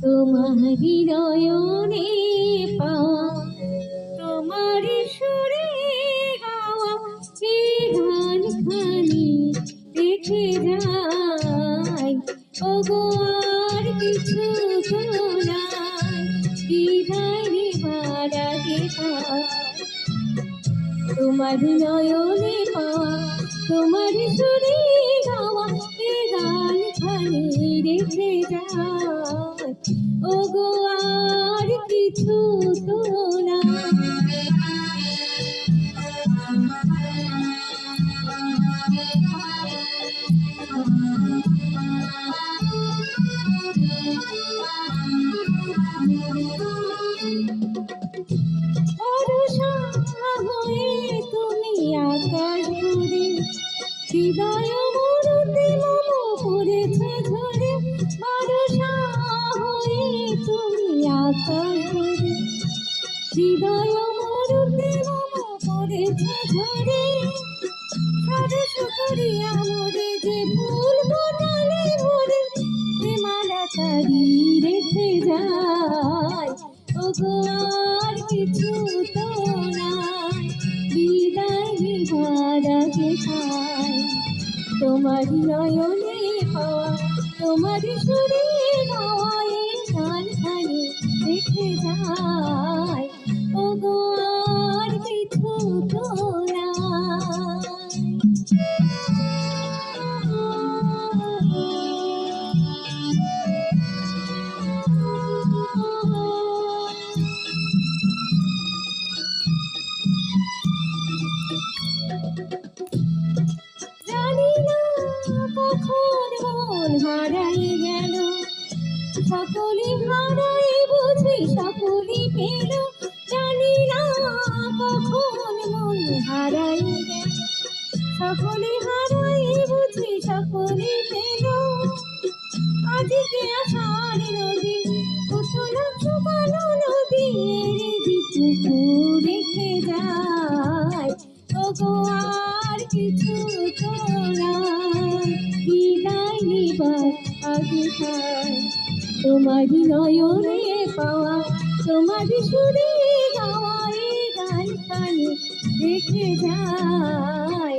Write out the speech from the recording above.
তোমার নয়নে পাওয়া তোমার সুরে গাওয়া এই গান খানি দেখে যাই ওগো আর কিছু বিদায় নেবার তোমার নয়নে পাওয়া তোমার সুরে গাওয়া এ গান খানি রেখে যায় ও আর কিছু তো না তুমি আকাশ ঘুরে হৃদয় মরুতে মম পড়েছে ঝরে অরসা হয়ে তুমি আকাশ হৃদয় মরুতে মম পড়েছে ঝরে সরস করিয়া মোরে যে ফুল ফোটালে ভরে এ মালা তারি রেখে যায়। ও গো আর কিছু তো নাই, বিদায় নিবার আগে তোমার নয়নে পাওয়া তোমার সুরে গাওয়া এই দেখে খানি কখন মন হারাই গেল? সকলে হারাই বুঝি, সকলে পেল। জানি না কখন মন হারাই গেল। সকলে হারাই বুঝি, সকলে পেল। আজকে আষাঢ় নদী, উঠল শুকানো নদী রেখে যায়। গো আর কিছু তো নিবার আগে নয়নে পাওয়া তোমারই সুরে গাওয়া এই গান রেখে যায়।